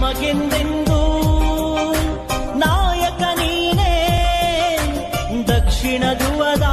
ನಮಗೆಂದೆಂದೂ? ನಾಯಕ ನೀನೇ ದಕ್ಷಿಣ ಧ್ರುವದ